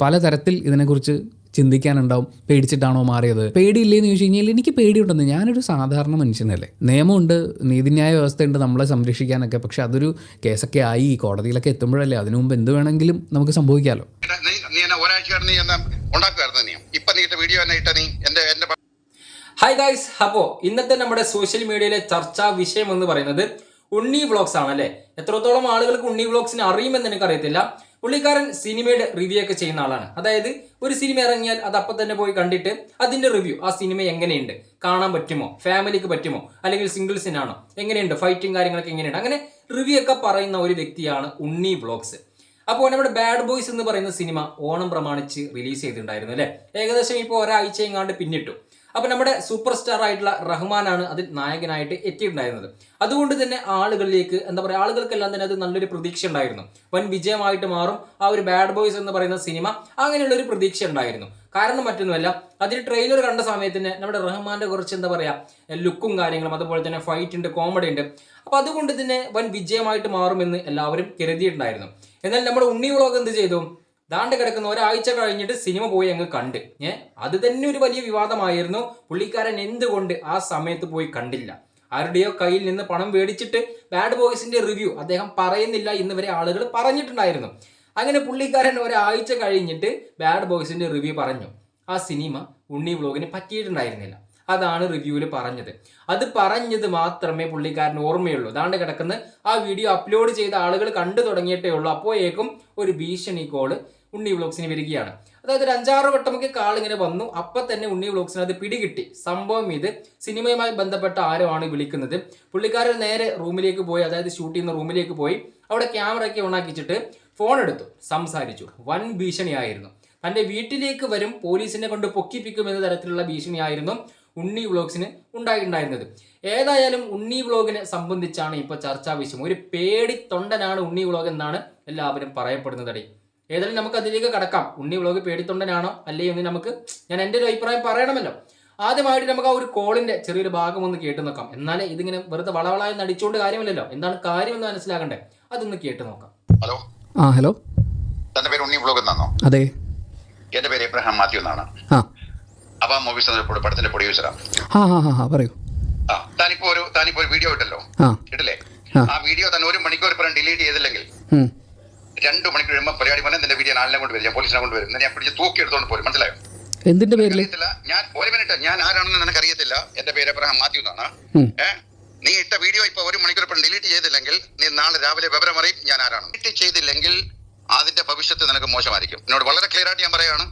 പലതരത്തിൽ ഇതിനെക്കുറിച്ച് ചിന്തിക്കാനുണ്ടാവും. പേടിച്ചിട്ടാണോ മാറിയത്? പേടിയില്ലേന്ന് ചോദിച്ചു കഴിഞ്ഞാൽ എനിക്ക് പേടിയുണ്ടെന്ന് ഞാനൊരു സാധാരണ മനുഷ്യനല്ലേ. നിയമമുണ്ട് നീതിന്യായ വ്യവസ്ഥയുണ്ട് നമ്മളെ സംരക്ഷിക്കാനൊക്കെ. പക്ഷെ അതൊരു കേസൊക്കെ ആയി ഈ കോടതിയിലൊക്കെ എത്തുമ്പോഴല്ലേ അതിനു മുമ്പ് എന്ത് വേണമെങ്കിലും നമുക്ക് സംഭവിക്കാമല്ലോ ഹായ് ഗായ്സ് അപ്പോൾ ഇന്നത്തെ നമ്മുടെ സോഷ്യൽ മീഡിയയിലെ ചർച്ചാ വിഷയം എന്ന് പറയുന്നത് ഉണ്ണി വ്ളോഗ്സ് ആണല്ലേ? അല്ലേ എത്രത്തോളം ആളുകൾക്ക് ഉണ്ണി വ്ളോഗ്സിനെ അറിയുമെന്ന് എനിക്കറിയത്തില്ല. പുള്ളിക്കാരൻ സിനിമയുടെ റിവ്യൂ ഒക്കെ ചെയ്യുന്ന ആളാണ്. അതായത് ഒരു സിനിമ ഇറങ്ങിയാൽ അത് അപ്പം തന്നെ പോയി കണ്ടിട്ട് അതിന്റെ റിവ്യൂ ആ സിനിമ എങ്ങനെയുണ്ട്? കാണാൻ പറ്റുമോ? ഫാമിലിക്ക് പറ്റുമോ? അല്ലെങ്കിൽ സിംഗിൾസിനാണോ എങ്ങനെയുണ്ട്? ഫൈറ്റും കാര്യങ്ങളൊക്കെ എങ്ങനെയുണ്ട്? അങ്ങനെ റിവ്യൂ ഒക്കെ പറയുന്ന ഒരു വ്യക്തിയാണ് ഉണ്ണി വ്ളോഗ്സ് അപ്പോൾ നമ്മുടെ ബാഡ് ബോയ്സ് എന്ന് പറയുന്ന സിനിമ ഓണം പ്രമാണിച്ച് റിലീസ് ചെയ്തിട്ടുണ്ടായിരുന്നു അല്ലേ? ഏകദേശം ഇപ്പോൾ ഒരാഴ്ച എങ്ങാണ്ട് പിന്നിട്ടു. അപ്പോൾ നമ്മുടെ സൂപ്പർ സ്റ്റാർ ആയിട്ടുള്ള റഹ്മാനാണ് അതിൽ നായകനായിട്ട് എത്തിയിട്ടുണ്ടായിരുന്നത്. അതുകൊണ്ട് തന്നെ ആളുകളിലേക്ക് എന്താ പറയുക ആളുകൾക്കെല്ലാം തന്നെ അത് നല്ലൊരു പ്രതീക്ഷ ഉണ്ടായിരുന്നു. വൻ വിജയമായിട്ട് മാറും. ആ ഒരു ബാഡ് ബോയ്സ് എന്ന് പറയുന്ന സിനിമ അങ്ങനെയുള്ള ഒരു പ്രതീക്ഷ ഉണ്ടായിരുന്നു. കാരണം മറ്റൊന്നുമല്ല അതിൽ ട്രെയിലർ കണ്ട സമയത്തിന് നമ്മുടെ റഹ്മാന്റെ കുറച്ച് എന്താ പറയുക ലുക്കും കാര്യങ്ങളും അതുപോലെ തന്നെ ഫൈറ്റ് ഉണ്ട് കോമഡി ഉണ്ട്. അപ്പോൾ അതുകൊണ്ട് തന്നെ വൻ വിജയമായിട്ട് മാറുമെന്ന് എല്ലാവരും കരുതിയിട്ടുണ്ടായിരുന്നു. എന്നാൽ നമ്മുടെ ഉണ്ണി വ്ളോഗ് എന്ത് ചെയ്തു? ദാണ്ട് കിടക്കുന്ന ഒരാഴ്ച കഴിഞ്ഞിട്ട് സിനിമ പോയി അങ്ങ് കണ്ട്. ഏ? അത് തന്നെ ഒരു വലിയ വിവാദമായിരുന്നു. പുള്ളിക്കാരൻ എന്തുകൊണ്ട് ആ സമയത്ത് പോയി കണ്ടില്ല? ആരുടെയോ കയ്യിൽ നിന്ന് പണം മേടിച്ചിട്ട് ബാഡ് ബോയ്സിന്റെ റിവ്യൂ അദ്ദേഹം പറയുന്നില്ല എന്ന് വരെ ആളുകൾ പറഞ്ഞിട്ടുണ്ടായിരുന്നു. അങ്ങനെ പുള്ളിക്കാരൻ ഒരാഴ്ച കഴിഞ്ഞിട്ട് ബാഡ് ബോയ്സിന്റെ റിവ്യൂ പറഞ്ഞു. ആ സിനിമ ഉണ്ണി വ്ളോഗിന് പറ്റിയിട്ടുണ്ടായിരുന്നില്ല. അതാണ് റിവ്യൂവിൽ പറഞ്ഞത്. അത് പറഞ്ഞത് മാത്രമേ പുള്ളിക്കാരന് ഓർമ്മയുള്ളൂ. ദാണ്ട് കിടക്കുന്ന ആ വീഡിയോ അപ്ലോഡ് ചെയ്ത ആളുകൾ കണ്ടു തുടങ്ങിയിട്ടേ ഉള്ളൂ. അപ്പോഴേക്കും ഒരു ഭീഷണി കോൾ ഉണ്ണി വ്ളോഗ്സിന് വരികയാണ്. അതായത് ഒരു അഞ്ചാറ് വട്ടമൊക്കെ കാൾ ഇങ്ങനെ വന്നു. അപ്പൊ തന്നെ ഉണ്ണി വ്ളോഗ്സിന് അത് പിടികിട്ടി. സംഭവം ഇത്. സിനിമയുമായി ബന്ധപ്പെട്ട ആരോ ആണ് വിളിക്കുന്നത്? പുള്ളിക്കാരൻ നേരെ റൂമിലേക്ക് പോയി അതായത് ഷൂട്ട് ചെയ്യുന്ന റൂമിലേക്ക് പോയി. അവിടെ ക്യാമറ ഒക്കെ ഓണാക്കിച്ചിട്ട് ഫോൺ എടുത്തു. സംസാരിച്ചു. വൻ ഭീഷണിയായിരുന്നു. തന്റെ വീട്ടിലേക്ക് വരും പോലീസിനെ കൊണ്ട് പൊക്കിപ്പിക്കും എന്ന തരത്തിലുള്ള ഭീഷണിയായിരുന്നു ഉണ്ണി വ്ളോഗ്സിന് ഉണ്ടായിട്ടുണ്ടായിരുന്നത്. ഏതായാലും ഉണ്ണി വ്ലോഗിനെ സംബന്ധിച്ചാണ് ഇപ്പോൾ ചർച്ചാ വിഷയം. ഒരു പേടി തൊണ്ടനാണ് ഉണ്ണി വ്ലോഗ് എന്നാണ് എല്ലാവരും പറയപ്പെടുന്നതടി. ഏതായാലും നമുക്ക് അതിലേക്ക് കടക്കാം. ഉണ്ണി വ്ളോഗ് പേടിത്തൊണ്ടനാണോ? അല്ലേ എന്ന് നമുക്ക് ഞാൻ എന്റെ ഒരു അഭിപ്രായം പറയണമല്ലോ. ആദ്യമായിട്ട് നമുക്ക് ആ ഒരു കോളിന്റെ ചെറിയൊരു ഭാഗം ഒന്ന് കേട്ട് നോക്കാം. എന്നാലേ ഇതിങ്ങനെ വെറുതെ വളവളായി നടിച്ചുകൊണ്ട് കാര്യമില്ലല്ലോ. എന്താണ് കാര്യം എന്ന് മനസ്സിലാകണ്ടേ അതൊന്ന് കേട്ട് നോക്കാം. ഹലോ? ആ ഹലോ? തന്റെ പേര് ഉണ്ണി വ്ളോഗ് എന്നാണോ? അതെ. എന്റെ പേര് എബ്രഹാം മാത്യു എന്നാണ്. ആ. അപ്പൊ മൂവീസ് പടത്തിന്റെ പ്രൊഡ്യൂസറാണ് ആ ആ ആ, ആ പറയൂ. ആ താനിപ്പോ ഒരു താനിപ്പോ ഒരു വീഡിയോ ഇട്ടല്ലോ. ഇട്ടില്ലേ? ആ. വീഡിയോ തന്നെ ഒരു മണിക്കൂർ ഇപ്പം ഡിലീറ്റ് ചെയ്തില്ലെങ്കിൽ. രണ്ടു മണിക്ക് കഴിയുമ്പോൾ പരിപാടി പറഞ്ഞാൽ നിന്റെ വീഡിയോ ആളിനെ കൊണ്ട് വരും ഞാൻ പോലീസിനെ കൊണ്ട് വരും. ഞാൻ പിടിച്ച് തൂക്കി എടുത്തോണ്ട് പോലും മനസ്സിലായോ? എന്തിന്റെ പേരിൽ ഞാൻ ഒരു മിനിറ്റ് ഞാൻ ആരാണെന്ന് നിനക്ക് അറിയത്തില്ല എന്റെ പേര് എബ്രഹാം മാത്യു എന്നാണ്. നീ ഇട്ട വീഡിയോ ഇപ്പൊ ഒരു മണിക്കൂർ ഇപ്പം ഡിലീറ്റ് ചെയ്തില്ലെങ്കിൽ നീ നാളെ രാവിലെ വിവരം അറിയും ഞാൻ ആരാണ് ഡിലീറ്റ് ചെയ്തില്ലെങ്കിൽ അതിന്റെ ഭവിഷ്യത്ത് നിനക്ക് മോശമായിരിക്കും. എന്നോട് വളരെ ക്ലിയർ ആയിട്ട് ഞാൻ പറയാണ്.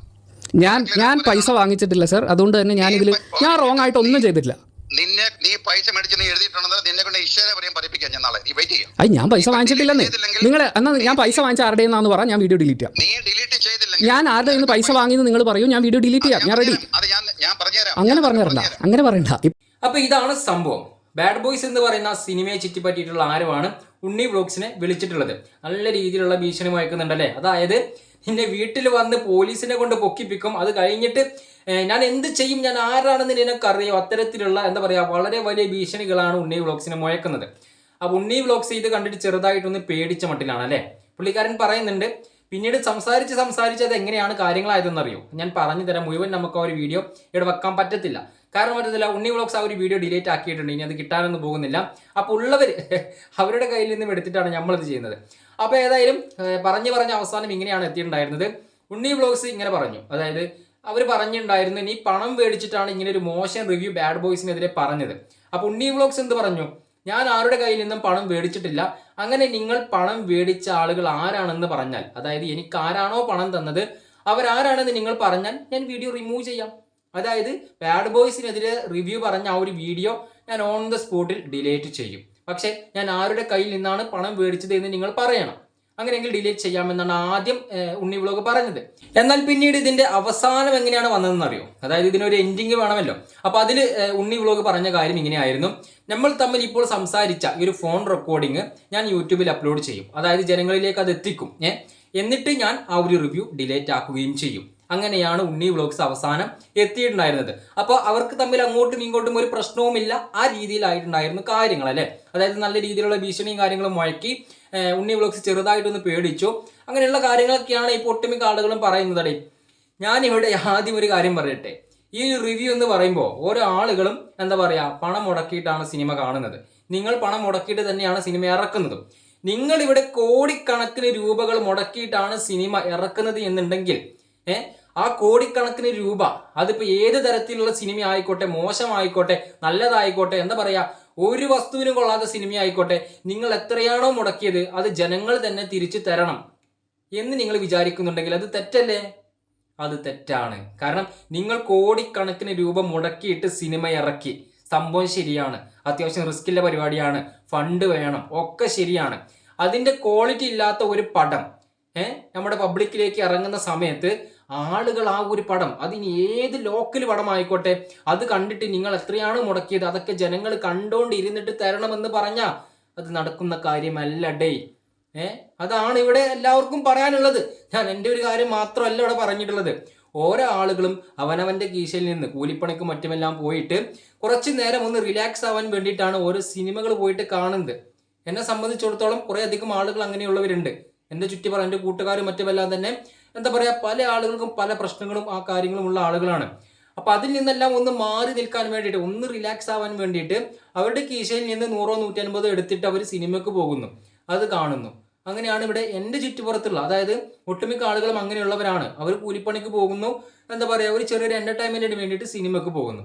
ഞാൻ ഞാൻ പൈസ വാങ്ങിച്ചിട്ടില്ല സർ. അതുകൊണ്ട് തന്നെ ഞാൻ ഇതിൽ ഞാൻ റോങ് ആയിട്ട് ഒന്നും ചെയ്തിട്ടില്ല. നിന്നെ നീ പൈസ മേടിച്ച് നീ എഴുതിയിട്ടുണ്ടെന്ന് നിന്നെ കൊണ്ട് ഈശ്വര വരെയും പഠിപ്പിക്കാം ഞാൻ നാളെ. നീ വെയിറ്റ് ചെയ്യാം. അയ്യ ഞാൻ പൈസ വാങ്ങിച്ചിട്ടില്ലെന്നേ. നിങ്ങൾ എന്നാ ഞാൻ പൈസ വാങ്ങിച്ച ആരുടെ എന്നാന്ന് പറ ഞാൻ വീഡിയോ ഡിലീറ്റ് ചെയ്യാം. നീ ഡിലീറ്റ് ചെയ്തില്ലെങ്കിൽ ഞാൻ ആരുടെ നിന്ന് പൈസ വാങ്ങിയെന്ന് നിങ്ങൾ പറയൂ ഞാൻ വീഡിയോ ഡിലീറ്റ് ചെയ്യാം. ഞാൻ റെഡി അത് ഞാൻ ഞാൻ പറഞ്ഞുതരാം. അങ്ങനെ പറഞ്ഞുതരണ്ട പറഞ്ഞുതരാം. അങ്ങനെ പറയണ്ട. അപ്പോൾ അപ്പൊ ഇതാണ് സംഭവം. ബാഡ് ബോയ്സ് എന്ന് പറയുന്ന സിനിമയെ ചുറ്റിപ്പറ്റിയിട്ടുള്ള ആരുമാണ് ഉണ്ണി വ്ളോഗ്സിനെ വിളിച്ചിട്ടുള്ളത്. നല്ല രീതിയിലുള്ള ഭീഷണി മുഴക്കുന്നുണ്ടല്ലേ അതായത് നിന്റെ വീട്ടിൽ വന്ന് പോലീസിനെ കൊണ്ട് പൊക്കിപ്പിക്കും. അത് കഴിഞ്ഞിട്ട് ഞാൻ എന്ത് ചെയ്യും? ഞാൻ ആരാണെന്ന് നിനക്കറിയോ? അത്തരത്തിലുള്ള എന്താ പറയുക വളരെ വലിയ ഭീഷണികളാണ് ഉണ്ണി വ്ളോഗ്സിനെ മുഴക്കുന്നത്. അപ്പൊ ഉണ്ണി വ്ളോഗ്സ് ഇത് കണ്ടിട്ട് ചെറുതായിട്ടൊന്ന് പേടിച്ച മട്ടിലാണ് അല്ലേ? പുള്ളിക്കാരൻ പറയുന്നുണ്ട് പിന്നീട് സംസാരിച്ച് സംസാരിച്ച് അത് എങ്ങനെയാണ് കാര്യങ്ങളായതെന്ന് അറിയോ ഞാൻ പറഞ്ഞു തരാം മുഴുവൻ നമുക്ക് ആ ഒരു വീഡിയോ ഇവിടെ വെക്കാൻ പറ്റത്തില്ല. കാരണം പറ്റത്തില്ല ഉണ്ണി വ്ലോഗ്സ് ആ ഒരു വീഡിയോ ഡിലീറ്റ് ആക്കിയിട്ടുണ്ട് ഇനി അത് കിട്ടാനൊന്നും പോകുന്നില്ല. അപ്പോൾ ഉള്ളവർ അവരുടെ കയ്യിൽ നിന്നും എടുത്തിട്ടാണ് നമ്മളത് ചെയ്യുന്നത്. അപ്പോൾ ഏതായാലും പറഞ്ഞു പറഞ്ഞ അവസാനം ഇങ്ങനെയാണ് എത്തിയിട്ടുണ്ടായിരുന്നത്. ഉണ്ണി വ്ലോഗ്സ് ഇങ്ങനെ പറഞ്ഞു അതായത് അവർ പറഞ്ഞിട്ടുണ്ടായിരുന്നു നീ പണം മേടിച്ചിട്ടാണ് ഇങ്ങനെ ഒരു മോശം റിവ്യൂ ബാഡ് ബോയ്സിനെതിരെ പറഞ്ഞത്. അപ്പോൾ ഉണ്ണി വ്ളോഗ്സ് എന്ത് പറഞ്ഞു? ഞാൻ ആരുടെ കയ്യിൽ നിന്നും പണം മേടിച്ചിട്ടില്ല. അങ്ങനെ നിങ്ങൾ പണം മേടിച്ച ആളുകൾ ആരാണെന്ന് പറഞ്ഞാൽ അതായത് എനിക്ക് ആരാണോ പണം തന്നത് അവരാരാണെന്ന് നിങ്ങൾ പറഞ്ഞാൽ ഞാൻ വീഡിയോ റിമൂവ് ചെയ്യാം. അതായത് ബാഡ് ബോയ്സിനെതിരെ റിവ്യൂ പറഞ്ഞ ആ ഒരു വീഡിയോ ഞാൻ ഓൺ ദ സ്പോട്ടിൽ ഡിലേറ്റ് ചെയ്യും. പക്ഷേ ഞാൻ ആരുടെ കയ്യിൽ നിന്നാണ് പണം മേടിച്ചത് എന്ന് നിങ്ങൾ പറയണം. അങ്ങനെയെങ്കിൽ ഡിലീറ്റ് ചെയ്യാമെന്നാണ് ആദ്യം ഉണ്ണി വ്ളോഗ് പറഞ്ഞത്. എന്നാൽ പിന്നീട് ഇതിന്റെ അവസാനം എങ്ങനെയാണ് വന്നതെന്ന് അറിയോ അതായത് ഇതിനൊരു എൻഡിങ് വേണമല്ലോ. അപ്പൊ അതിൽ ഉണ്ണി വ്ളോഗ് പറഞ്ഞ കാര്യം ഇങ്ങനെയായിരുന്നു. നമ്മൾ തമ്മിൽ ഇപ്പോൾ സംസാരിച്ച ഈ ഒരു ഫോൺ റെക്കോർഡിംഗ് ഞാൻ യൂട്യൂബിൽ അപ്ലോഡ് ചെയ്യും. അതായത് ജനങ്ങളിലേക്ക് അത് എത്തിക്കും എന്നിട്ട് ഞാൻ ആ ഒരു റിവ്യൂ ഡിലേറ്റ് ആക്കുകയും ചെയ്യും. അങ്ങനെയാണ് ഉണ്ണി വ്ലോഗ്സ് അവസാനം എത്തിയിട്ടുണ്ടായിരുന്നത്. അപ്പോൾ അവർക്ക് തമ്മിൽ അങ്ങോട്ടും ഇങ്ങോട്ടും ഒരു പ്രശ്നവുമില്ല. ആ രീതിയിലായിട്ടുണ്ടായിരുന്നു കാര്യങ്ങൾ അല്ലേ? അതായത് നല്ല രീതിയിലുള്ള ഭീഷണിയും കാര്യങ്ങളും മുഴക്കി ഉണ്ണി വ്ലോഗ്സ് ചെറുതായിട്ടൊന്ന് പേടിച്ചു. അങ്ങനെയുള്ള കാര്യങ്ങളൊക്കെയാണ് ഇപ്പോൾ ഒട്ടുമിക്ക ആളുകളും ഞാൻ ഇവിടെ ആദ്യം ഒരു കാര്യം പറയട്ടെ. ഈ റിവ്യൂ എന്ന് പറയുമ്പോൾ ഓരോ ആളുകളും എന്താ പറയുക പണം മുടക്കിയിട്ടാണ് സിനിമ കാണുന്നത്. നിങ്ങൾ പണം മുടക്കിയിട്ട് തന്നെയാണ് സിനിമ ഇറക്കുന്നതും. നിങ്ങൾ ഇവിടെ കോടിക്കണക്കിന് രൂപകൾ മുടക്കിയിട്ടാണ് സിനിമ ഇറക്കുന്നത് എന്നുണ്ടെങ്കിൽ ഏ? ആ കോടിക്കണക്കിന് രൂപ അതിപ്പോ ഏത് തരത്തിലുള്ള സിനിമ ആയിക്കോട്ടെ മോശമായിക്കോട്ടെ നല്ലതായിക്കോട്ടെ എന്താ പറയാ ഒരു വസ്തുവിനും കൊള്ളാത്ത സിനിമ ആയിക്കോട്ടെ നിങ്ങൾ എത്രയാണോ മുടക്കിയത് അത് ജനങ്ങൾ തന്നെ തിരിച്ചു തരണം എന്ന് നിങ്ങൾ വിചാരിക്കുന്നുണ്ടെങ്കിൽ അത് തെറ്റല്ലേ? അത് തെറ്റാണ്. കാരണം നിങ്ങൾ കോടിക്കണക്കിന് രൂപ മുടക്കിയിട്ട് സിനിമ ഇറക്കി. സംഭവം ശരിയാണ്. അത്യാവശ്യം റിസ്കിന്റെ പരിപാടിയാണ്. ഫണ്ട് വേണം. ഒക്കെ ശരിയാണ്. അതിന്റെ ക്വാളിറ്റി ഇല്ലാത്ത ഒരു പടം നമ്മുടെ പബ്ലിക്കിലേക്ക് ഇറങ്ങുന്ന സമയത്ത് ആളുകൾ ആ ഒരു പടം അതിന് ഏത് ലോക്കൽ പടമായിക്കോട്ടെ അത് കണ്ടിട്ട് നിങ്ങൾ എത്രയാണ് മുടക്കിയത് അതൊക്കെ ജനങ്ങൾ കണ്ടോണ്ട് ഇരുന്നിട്ട് തരണമെന്ന് പറഞ്ഞാ അത് നടക്കുന്ന കാര്യമല്ല ഡേ. ഏ? അതാണ് ഇവിടെ എല്ലാവർക്കും പറയാനുള്ളത്. ഞാൻ എന്റെ ഒരു കാര്യം മാത്രമല്ല ഇവിടെ പറഞ്ഞിട്ടുള്ളത്. ഓരോ ആളുകളും അവനവന്റെ കീശയിൽ നിന്ന് കൂലിപ്പണിക്കും മറ്റുമെല്ലാം പോയിട്ട് കുറച്ച് നേരം ഒന്ന് റിലാക്സ് ആവാൻ വേണ്ടിയിട്ടാണ് ഓരോ സിനിമകൾ പോയിട്ട് കാണുന്നത്. എന്നെ സംബന്ധിച്ചിടത്തോളം കുറേ അധികം ആളുകൾ അങ്ങനെയുള്ളവരുണ്ട്. എന്റെ പറ എന്റെ കൂട്ടുകാരും മറ്റുമെല്ലാം തന്നെ എന്താ പറയുക പല ആളുകൾക്കും പല പ്രശ്നങ്ങളും ആ കാര്യങ്ങളും ഉള്ള ആളുകളാണ്. അപ്പൊ അതിൽ നിന്നെല്ലാം ഒന്ന് മാറി നിൽക്കാൻ വേണ്ടിയിട്ട് ഒന്ന് റിലാക്സ് ആവാൻ വേണ്ടിയിട്ട് അവരുടെ കീശയിൽ നിന്ന് നൂറോ നൂറ്റൻപതോ എടുത്തിട്ട് അവർ സിനിമയ്ക്ക് പോകുന്നു. അത് കാണുന്നു. അങ്ങനെയാണ് ഇവിടെ എന്റെ ചുറ്റുപുറത്തുള്ള അതായത് ഒട്ടുമിക്ക ആളുകളും അങ്ങനെയുള്ളവരാണ്. അവർ കൂലിപ്പണിക്ക് പോകുന്നു എന്താ പറയുക ഒരു ചെറിയൊരു എന്റർടൈൻമെന്റിന് വേണ്ടിയിട്ട് സിനിമയ്ക്ക് പോകുന്നു.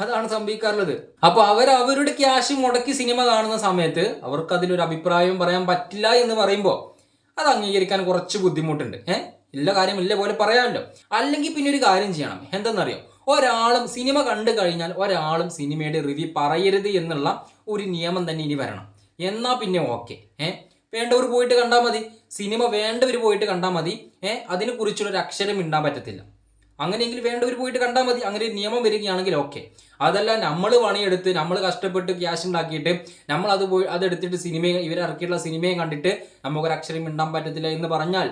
അതാണ് സംഭവിക്കാറുള്ളത്. അപ്പോൾ അവർ അവരുടെ ക്യാഷ് മുടക്കി സിനിമ കാണുന്ന സമയത്ത് അവർക്ക് അതിലൊരു അഭിപ്രായം പറയാൻ പറ്റില്ല എന്ന് പറയുമ്പോൾ അത് അംഗീകരിക്കാൻ കുറച്ച് ബുദ്ധിമുട്ടുണ്ട്. ഏഹ് ഇല്ല കാര്യം ഇല്ല പോലെ പറയാമല്ലോ. അല്ലെങ്കിൽ പിന്നെ ഒരു കാര്യം ചെയ്യണം. എന്തെന്നറിയോ? ഒരാളും സിനിമ കണ്ടു കഴിഞ്ഞാൽ ഒരാളും സിനിമയുടെ റിവ്യൂ പറയരുത് എന്നുള്ള ഒരു നിയമം തന്നെ ഇനി വരണം. എന്നാ പിന്നെ ഓക്കെ ഏഹ് വേണ്ടവർ പോയിട്ട് കണ്ടാൽ മതി. സിനിമ വേണ്ടവർ പോയിട്ട് കണ്ടാൽ മതി. ഏഹ് അതിനെ കുറിച്ചുള്ള അക്ഷരം ഇണ്ടാൻ പറ്റത്തില്ല. അങ്ങനെയെങ്കിൽ വേണ്ടവർ പോയിട്ട് കണ്ടാൽ മതി. അങ്ങനെ ഒരു നിയമം വരികയാണെങ്കിൽ ഓക്കെ അതല്ല നമ്മൾ പണിയെടുത്ത് നമ്മൾ കഷ്ടപ്പെട്ട് ക്യാഷ് ഉണ്ടാക്കിയിട്ട് നമ്മൾ അത് പോയി അതെടുത്തിട്ട് സിനിമ ഇവരിറക്കിയിട്ടുള്ള സിനിമയും കണ്ടിട്ട് നമുക്കൊരു അക്ഷരം മിണ്ടാൻ പറ്റത്തില്ല എന്ന് പറഞ്ഞാൽ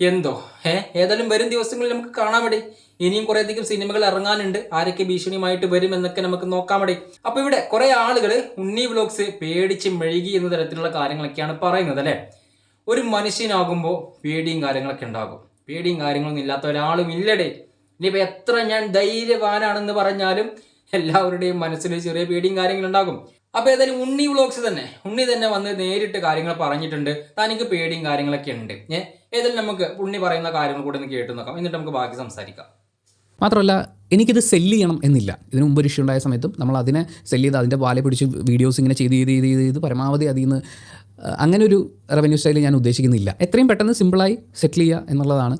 എന്തോ? ഏ ഏതായാലും വരും ദിവസങ്ങളിൽ നമുക്ക് കാണാൻ വേണ്ടി ഇനിയും കുറെ അധികം സിനിമകൾ ഇറങ്ങാനുണ്ട്. ആരൊക്കെ ഭീഷണിയുമായിട്ട് വരും എന്നൊക്കെ നമുക്ക് നോക്കാൻ വേണ്ടി അപ്പൊ ഇവിടെ കുറേ ആളുകൾ ഉണ്ണി വ്ലോഗ്സ് പേടിച്ച് മെഴുകി എന്ന തരത്തിലുള്ള കാര്യങ്ങളൊക്കെയാണ് പറയുന്നത് അല്ലേ? ഒരു മനുഷ്യനാകുമ്പോൾ പേടിയും കാര്യങ്ങളൊക്കെ ഉണ്ടാകും. പേടിയും കാര്യങ്ങളൊന്നും ഇല്ലാത്ത ഒരാളും ഇല്ലടേ. ഇനിയിപ്പോൾ എത്ര ഞാൻ ധൈര്യവാനാണെന്ന് പറഞ്ഞാലും എല്ലാവരുടെയും മനസ്സിൽ ചെറിയ പേടിയും കാര്യങ്ങളുണ്ടാകും അപ്പൊ ഏതായാലും ഉണ്ണി വ്ലോഗ്സ് തന്നെ. ഉണ്ണി തന്നെ വന്ന് നേരിട്ട് കാര്യങ്ങൾ പറഞ്ഞിട്ടുണ്ട്. തനിക്ക് പേടിയും കാര്യങ്ങളൊക്കെ ഉണ്ട്. ഏഹ് ഏതായാലും നമുക്ക് ഉണ്ണി പറയുന്ന കാര്യങ്ങൾ കൂടെ ഒന്ന് കേട്ട് നോക്കാം. എന്നിട്ട് നമുക്ക് ബാക്കി സംസാരിക്കാം. മാത്രമല്ല എനിക്കിത് സെല്ല് ചെയ്യണം എന്നില്ല. ഇതിന് മുമ്പ് ഒരു ഇഷ്യൂ ഉണ്ടായ സമയത്തും നമ്മൾ അതിനെ സെല്ല് ചെയ്ത് അതിന്റെ പാലെ പിടിച്ച് വീഡിയോസ് ഇങ്ങനെ ചെയ്ത് ചെയ്ത് ചെയ്ത് ചെയ്ത് പരമാവധി അതിൽ നിന്ന് അങ്ങനെ ഒരു റവന്യൂ സ്റ്റൈൽ ഞാൻ ഉദ്ദേശിക്കുന്നില്ല. എത്രയും പെട്ടെന്ന് സിമ്പിളായി സെറ്റിൽ ചെയ്യുക എന്നുള്ളതാണ്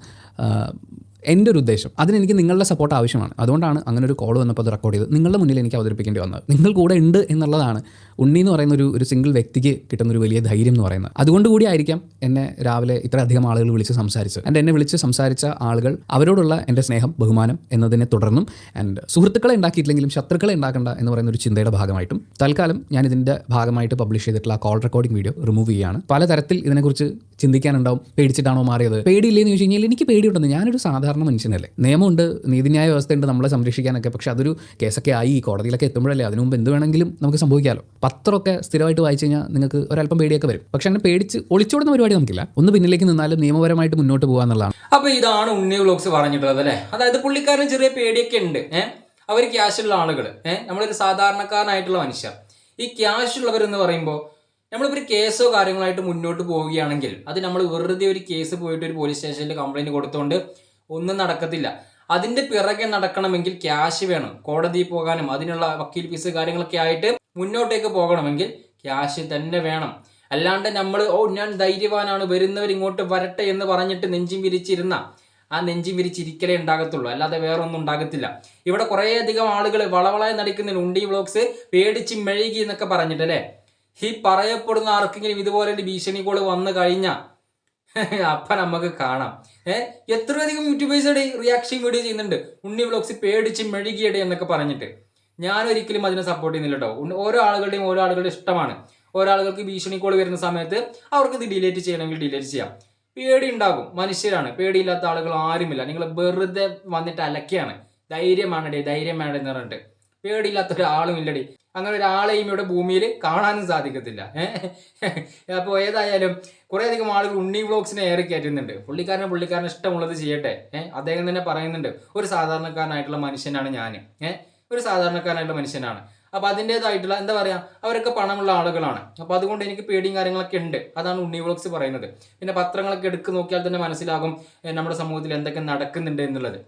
എന്റെ ഒരു ഉദ്ദേശം. അതിനെനിക്ക് നിങ്ങളുടെ സപ്പോർട്ട് ആവശ്യമാണ്. അതുകൊണ്ടാണ് അങ്ങനെ ഒരു കോൾ വന്നപ്പോൾ അത് റെക്കോർഡ് ചെയ്ത് നിങ്ങളുടെ മുന്നിൽ എനിക്ക് അവതരിപ്പിക്കേണ്ടി വന്നത്. നിങ്ങൾ കൂടെ ഉണ്ട് എന്നുള്ളതാണ് ഉണ്ണി എന്ന് പറയുന്ന ഒരു ഒരു സിംഗിൾ വ്യക്തിക്ക് കിട്ടുന്ന ഒരു വലിയ ധൈര്യം എന്ന് പറയുന്നത്. അതുകൊണ്ട് കൂടി ആയിരിക്കാം എന്നെ രാവിലെ ഇത്രയധികം ആളുകൾ വിളിച്ച് സംസാരിച്ചത്. ആൻഡ് എന്നെ വിളിച്ച് സംസാരിച്ച ആളുകൾ അവരോടുള്ള എന്റെ സ്നേഹം ബഹുമാനം എന്നതിനെ തുടർന്നും ആൻഡ് സുഹൃത്തുക്കളെ ഉണ്ടാക്കിയിട്ടില്ലെങ്കിലും ശത്രുക്കളെ ഉണ്ടാക്കണ്ട എന്ന് പറയുന്ന ഒരു ചിന്തയുടെ ഭാഗമായിട്ടും തൽക്കാലം ഞാൻ ഇതിന്റെ ഭാഗമായിട്ട് പബ്ലിഷ് ചെയ്തിട്ടുള്ള കോൾ റെക്കോർഡിംഗ് വീഡിയോ റിമൂവ് ചെയ്യുകയാണ്. പലതരത്തിൽ ഇതിനെക്കുറിച്ച് ചിന്തിക്കാനുണ്ടാവും. പേടിച്ചിട്ടാണോ മാറിയത്? പേടിയില്ലേന്ന് ചോദിച്ചു കഴിഞ്ഞാൽ എനിക്ക് പേടിയുണ്ടെന്ന്. ഞാനൊരു സാധാരണ മനുഷ്യനല്ലേ. നിയമമുണ്ട് നീതിന്യായ വ്യവസ്ഥയുണ്ട് നമ്മളെ സംരക്ഷിക്കാനൊക്കെ. പക്ഷേ അതൊരു കേസൊക്കെ ആയി. കോടതിയിലൊക്കെ എത്തുമ്പോഴല്ലേ അതിനു മുമ്പ് എന്ത് വേണമെങ്കിലും നമുക്ക് സംഭവിക്കാമല്ലോ പത്രമൊക്കെ സ്ഥിരമായിട്ട് വായിച്ചു കഴിഞ്ഞാൽ നിങ്ങൾക്ക് ഒരല്പം പേടിയൊക്കെ വരും. പക്ഷെ അങ്ങനെ പേടിച്ച് ഒളിച്ചോടുന്ന പരിപാടി നമുക്കില്ല. ഒന്ന് പിന്നിലേക്ക് നിന്നാലും നിയമപരമായിട്ട് മുന്നോട്ട് പോകുക എന്നുള്ളതാണ്. അപ്പൊ ഇതാണ് ഉണ്ണി വ്ലോഗ്സ് പറഞ്ഞിട്ടുള്ളത് അല്ലേ? അതായത് പുള്ളിക്കാരന് ചെറിയ പേടിയൊക്കെ ഉണ്ട് ഏഹ് അവർ ക്യാഷുള്ള ആളുകൾ ഏഹ് നമ്മളൊരു സാധാരണക്കാരനായിട്ടുള്ള മനുഷ്യർ. ഈ ക്യാഷ് ഉള്ളവരെന്ന് പറയുമ്പോൾ നമ്മളിപ്പോൾ ഒരു കേസോ കാര്യങ്ങളായിട്ട് മുന്നോട്ട് പോവുകയാണെങ്കിൽ അത് നമ്മൾ വെറുതെ ഒരു കേസ് പോയിട്ട് ഒരു പോലീസ് സ്റ്റേഷനിൽ കംപ്ലൈന്റ് കൊടുത്തുകൊണ്ട് ഒന്നും നടക്കത്തില്ല. അതിന്റെ പിറകെ നടക്കണമെങ്കിൽ ക്യാഷ് വേണം. കോടതിയിൽ പോകാനും അതിനുള്ള വക്കീൽ ഫീസ് കാര്യങ്ങളൊക്കെ ആയിട്ട് മുന്നോട്ടേക്ക് പോകണമെങ്കിൽ ക്യാഷ് തന്നെ വേണം. അല്ലാണ്ട് നമ്മൾ ഓ ഞാൻ ധൈര്യവാനാണ് വരുന്നവർ ഇങ്ങോട്ട് വരട്ടെ എന്ന് പറഞ്ഞിട്ട് നെഞ്ചും വിരിച്ചിരുന്ന ആ നെഞ്ചും വിരിച്ചിരിക്കലേ ഉണ്ടാകത്തുള്ളൂ. അല്ലാതെ വേറെ ഒന്നും ഉണ്ടാകത്തില്ല. ഇവിടെ കുറേ അധികം ആളുകൾ വളവളായി നടിക്കുന്നുണ്ട്. ഉണ്ടി വ്ളോഗ്സ് പേടിച്ച് മെഴുകി എന്നൊക്കെ പറഞ്ഞിട്ട് അല്ലേ? ഈ പറയപ്പെടുന്ന ആർക്കെങ്കിലും ഇതുപോലെ ഒരു ഭീഷണി കോൾ വന്നു കഴിഞ്ഞാൽ അപ്പൊ നമുക്ക് കാണാം. ഏഹ് എത്രയധികം യൂട്യൂബേഴ്സ് റിയാക്ഷൻ വീഡിയോ ചെയ്യുന്നുണ്ട്. ഉണ്ണി വ്ളോഗ്സ് പേടിച്ച് മെഴുകിയടെ എന്നൊക്കെ പറഞ്ഞിട്ട്. ഞാൻ ഒരിക്കലും അതിനെ സപ്പോർട്ട് ചെയ്യുന്നില്ല കേട്ടോ ഓരോ ആളുകളുടെയും ഓരോ ആളുകളുടെ ഇഷ്ടമാണ്. ഓരോ ആളുകൾക്ക് ഭീഷണി കോൾ വരുന്ന സമയത്ത് അവർക്ക് ഇത് ഡിലേറ്റ് ചെയ്യണമെങ്കിൽ ഡിലേറ്റ് ചെയ്യാം. പേടി ഉണ്ടാകും. മനുഷ്യരാണ്. പേടിയില്ലാത്ത ആളുകൾ ആരുമില്ല. നിങ്ങൾ വെറുതെ വന്നിട്ട് അലക്കുകയാണ്. ധൈര്യം വേണ്ടേ ധൈര്യം വേണ്ടെന്ന് പറഞ്ഞിട്ട്. പേടിയില്ലാത്ത ഒരാളും ഇല്ലടി. അങ്ങനെ ഒരാളെയും ഇവിടെ ഭൂമിയിൽ കാണാനും സാധിക്കത്തില്ല. അപ്പോൾ ഏതായാലും കുറേയധികം ആളുകൾ ഉണ്ണി വ്ളോഗ്സിനെ ഏറെ കയറ്റുന്നുണ്ട്. പുള്ളിക്കാരനെ പുള്ളിക്കാരന് ഇഷ്ടമുള്ളത് ചെയ്യട്ടെ. അദ്ദേഹം തന്നെ പറയുന്നുണ്ട്. ഒരു സാധാരണക്കാരനായിട്ടുള്ള മനുഷ്യനാണ് ഞാൻ ഏഹ് ഒരു സാധാരണക്കാരനായിട്ടുള്ള മനുഷ്യനാണ്. അപ്പോൾ അതിന്റേതായിട്ടുള്ള എന്താ പറയുക അവരൊക്കെ പണമുള്ള ആളുകളാണ്. അപ്പോൾ അതുകൊണ്ട് എനിക്ക് പേടിയും കാര്യങ്ങളൊക്കെ ഉണ്ട്. അതാണ് ഉണ്ണി വ്ളോഗ്സ് പറയുന്നത്. പിന്നെ പത്രങ്ങളൊക്കെ എടുത്ത് നോക്കിയാൽ തന്നെ മനസ്സിലാകും നമ്മുടെ സമൂഹത്തിൽ എന്തൊക്കെ നടക്കുന്നുണ്ട് എന്നുള്ളത്.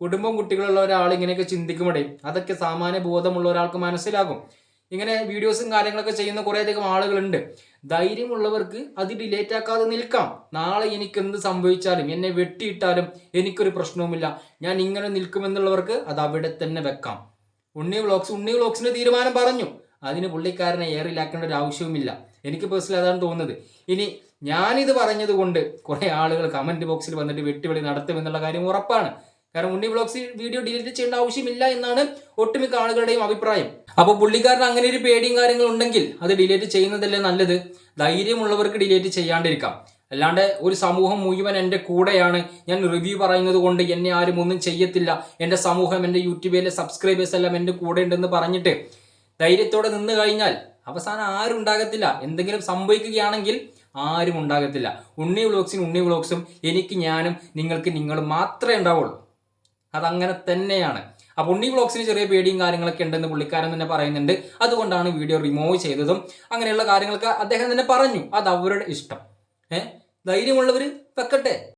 കുടുംബം കുട്ടികളുള്ള ഒരാൾ ഇങ്ങനെയൊക്കെ ചിന്തിക്കുമ്പോഴേ അതൊക്കെ സാമാന്യ ബോധമുള്ള ഒരാൾക്ക് മനസ്സിലാകും. ഇങ്ങനെ വീഡിയോസും കാര്യങ്ങളൊക്കെ ചെയ്യുന്ന കുറേയധികം ആളുകളുണ്ട്. ധൈര്യമുള്ളവർക്ക് അത് ഡിലേറ്റ് ആക്കാതെ നിൽക്കാം. നാളെ എനിക്ക് എന്ത് സംഭവിച്ചാലും എന്നെ വെട്ടിയിട്ടാലും എനിക്കൊരു പ്രശ്നവുമില്ല. ഞാൻ ഇങ്ങനെ നിൽക്കുമെന്നുള്ളവർക്ക് അത് അവിടെ തന്നെ വെക്കാം. ഉണ്ണി വ്ളോഗ്സ് ഉണ്ണി വ്ളോഗ്സിന്റെ തീരുമാനം പറഞ്ഞു. അതിന് പുള്ളിക്കാരനെ ഏറിലാക്കേണ്ട ഒരു ആവശ്യവുമില്ല. എനിക്ക് പേഴ്സണലി അതാണ് തോന്നുന്നത്. ഇനി ഞാനിത് പറഞ്ഞത് കൊണ്ട് കുറേ ആളുകൾ കമന്റ് ബോക്സിൽ വന്നിട്ട് വെട്ടുവിളി നടത്തുമെന്നുള്ള കാര്യം ഉറപ്പാണ്. കാരണം ഉണ്ണി വ്ളോഗ്സ് വീഡിയോ ഡിലീറ്റ് ചെയ്യേണ്ട ആവശ്യമില്ല എന്നാണ് ഒട്ടുമിക്ക ആളുകളുടെയും അഭിപ്രായം. അപ്പോൾ പുള്ളിക്കാരൻ അങ്ങനെ ഒരു പേടിയും കാര്യങ്ങളും ഉണ്ടെങ്കിൽ അത് ഡിലീറ്റ് ചെയ്യുന്നതല്ലേ നല്ലത്? ധൈര്യമുള്ളവർക്ക് ഡിലീറ്റ് ചെയ്യാണ്ടിരിക്കാം. അല്ലാണ്ട് ഒരു സമൂഹം മുഴുവൻ എന്റെ കൂടെയാണ്. ഞാൻ റിവ്യൂ പറയുന്നത് കൊണ്ട് എന്നെ ആരും ഒന്നും ചെയ്യത്തില്ല. എന്റെ സമൂഹം എന്റെ യൂട്യൂബിലെ സബ്സ്ക്രൈബേഴ്സ് എല്ലാം എന്റെ കൂടെ ഉണ്ടെന്ന് പറഞ്ഞിട്ട് ധൈര്യത്തോടെ നിന്ന് കഴിഞ്ഞാൽ അവസാനം ആരും ഉണ്ടാകത്തില്ല. എന്തെങ്കിലും സംഭവിക്കുകയാണെങ്കിൽ ആരും ഉണ്ടാകത്തില്ല. ഉണ്ണി വ്ളോഗ്സിന് ഉണ്ണി വ്ളോഗ്സും എനിക്ക് ഞാനും നിങ്ങൾക്ക് നിങ്ങളും മാത്രമേ ഉണ്ടാവുള്ളൂ. അതങ്ങനെ തന്നെയാണ്. അപ്പോൾ ഉണ്ണി വ്ളോഗ്സിന് ചെറിയ പേടിയും കാര്യങ്ങളൊക്കെ ഉണ്ടെന്ന് പുള്ളിക്കാരൻ തന്നെ പറയുന്നുണ്ട്. അതുകൊണ്ടാണ് വീഡിയോ റിമൂവ് ചെയ്തതും. അങ്ങനെയുള്ള കാര്യങ്ങളൊക്കെ അദ്ദേഹം തന്നെ പറഞ്ഞു. അത് അവരുടെ ഇഷ്ടം. ഏഹ് ധൈര്യമുള്ളവർ വെക്കട്ടെ.